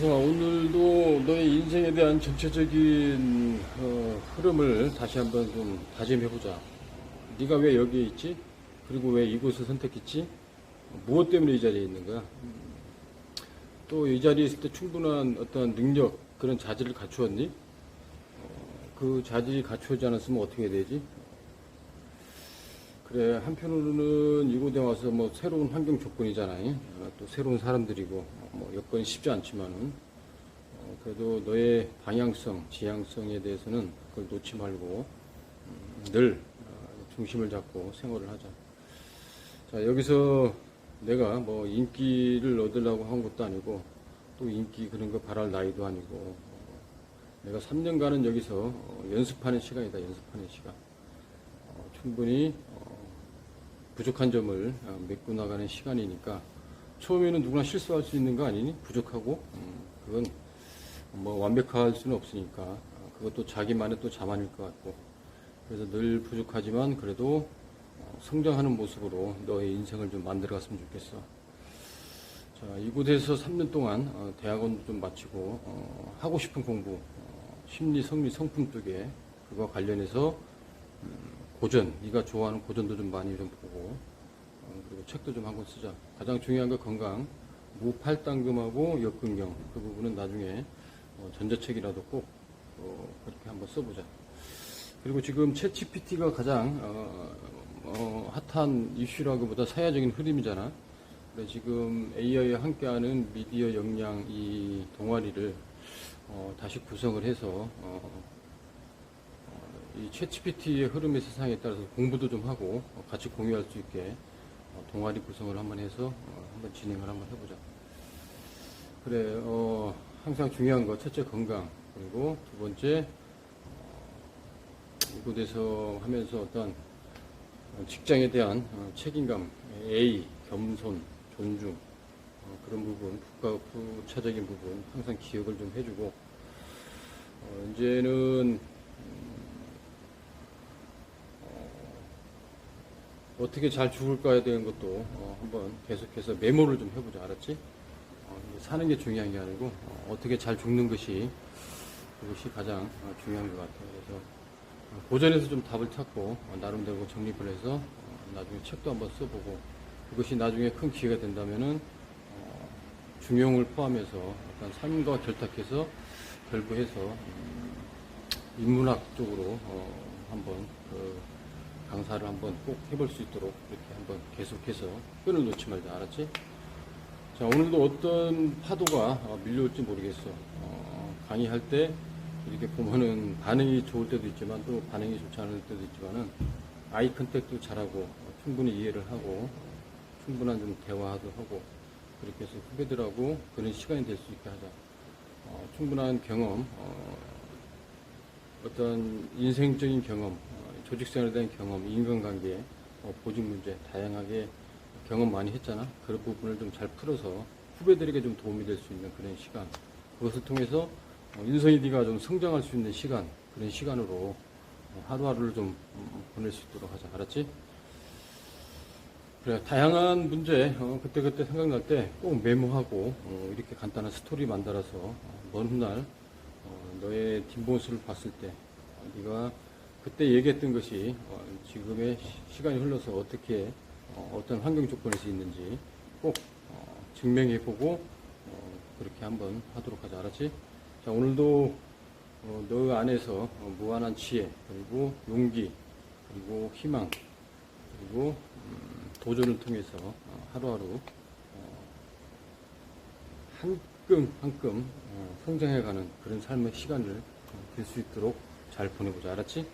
인성아 오늘도 너의 인생에 대한 전체적인 어, 흐름을 다시 한번 좀 다짐해보자. 네가 왜 여기에 있지? 그리고 왜 이곳을 선택했지? 무엇 때문에 이 자리에 있는 거야? 또 이 자리에 있을 때 충분한 어떤 능력 그런 자질을 갖추었니? 어, 그 자질이 갖추어지 않았으면 어떻게 되지? 그래 한편으로는 이곳에 와서 뭐 새로운 환경 조건이잖아요. 어, 또 새로운 사람들이고 어, 뭐 여건이 쉽지 않지만은 어, 그래도 너의 방향성, 지향성에 대해서는 그걸 놓지 말고 음, 늘 어, 중심을 잡고 생활을 하자. 자 여기서 내가 뭐 인기를 얻으려고 한 것도 아니고 또 인기 그런 거 바랄 나이도 아니고 어, 내가 3년간은 여기서 어, 연습하는 시간이다. 연습하는 시간. 어, 충분히 어, 부족한 점을 어, 메꿔 나가는 시간이니까 처음에는 누구나 실수할 수 있는 거 아니니? 부족하고 음, 그건 뭐 완벽할 수는 없으니까 어, 그것도 자기만의 또 자만일 것 같고 그래서 늘 부족하지만 그래도 어, 성장하는 모습으로 너의 인생을 좀 만들어 갔으면 좋겠어. 자, 이곳에서 3년 동안 어, 대학원도 좀 마치고 어, 하고 싶은 공부, 어, 심리, 성리, 성품 쪽에 그거 관련해서 음, 고전, 네가 좋아하는 고전도 좀 많이 좀 보고 어, 그리고 책도 좀 한 권 쓰자. 가장 중요한 거 건강, 무팔당금하고 역근경 그 부분은 나중에 어, 전자책이라도 꼭 어, 그렇게 한번 써보자. 그리고 지금 챗 GPT가 가장 어, 어, 핫한 이슈라기보다 사회적인 흐름이잖아. 그래 지금 AI와 함께하는 미디어 역량 이 동아리를 어, 다시 구성을 해서 어, 어, 이 챗GPT의 흐름의 세상에 따라서 공부도 좀 하고 어, 같이 공유할 수 있게 어, 동아리 구성을 한번 해서 어, 한번 진행을 한번 해보자. 그래, 어, 항상 중요한 거 첫째 건강 그리고 두 번째 어, 이곳에서 하면서 어떤 어, 직장에 대한 어, 책임감, A, 겸손, 존중 어, 그런 부분, 국가 부차적인 부분 항상 기억을 좀 해주고 어, 이제는 어떻게 잘 죽을까에 대한 것도 어, 한번 계속해서 메모를 좀 해보자 알았지? 어, 사는 게 중요한 게 아니고 어, 떻게잘 죽는 것이 그것이 가장 어, 중요한 것 같아요. 그래서 어, 고전에서 좀 답을 찾고 어, 나름대로 정립을 해서 어, 나중에 책도 한번 써보고 그것이 나중에 큰 기회가 된다면은 어, 중용을 포함해서 어떤 삶과 결탁해서 결부해서 음, 인문학 쪽으로 어, 한번 그 강사를 한번 꼭 해볼 수 있도록 이렇게 한번 계속해서 끈을 놓지 말자. 알았지? 자 오늘도 어떤 파도가 어, 밀려올지 모르겠어. 어, 강의할 때 이렇게 보면은 반응이 좋을 때도 있지만 또 반응이 좋지 않을 때도 있지만은 아이 컨택도 잘하고 어, 충분히 이해를 하고 어, 충분한 좀 대화도 하고 그렇게 해서 후배들하고 그런 시간이 될 수 있게 하자. 어, 충분한 경험 어, 어떤 인생적인 경험, 어, 조직생활에 대한 경험, 인간관계, 어, 보직 문제 다양하게 경험 많이 했잖아. 그런 부분을 좀 잘 풀어서 후배들에게 좀 도움이 될 수 있는 그런 시간. 그것을 통해서 어, 인성이 네가 좀 성장할 수 있는 시간, 그런 시간으로 어, 하루하루를 좀 음, 보낼 수 있도록 하자. 알았지? 그래, 다양한 문제, 어, 그때그때 생각날 때 꼭 메모하고, 어, 이렇게 간단한 스토리 만들어서, 어, 먼 훗날, 어, 너의 뒷모습을 봤을 때, 어, 네가 그때 얘기했던 것이, 어, 지금의 시- 시간이 흘러서 어떻게, 어, 떤 환경 조건에서 있는지 꼭, 어, 증명해 보고, 어, 그렇게 한번 하도록 하자. 알았지? 자, 오늘도, 어, 너 안에서 어, 무한한 지혜, 그리고 용기, 그리고 희망, 그리고 음, 도전을 통해서 어, 하루하루 어, 한끔 한끔 어, 성장해가는 그런 삶의 시간을 될 수 있도록 잘 보내보자 알았지?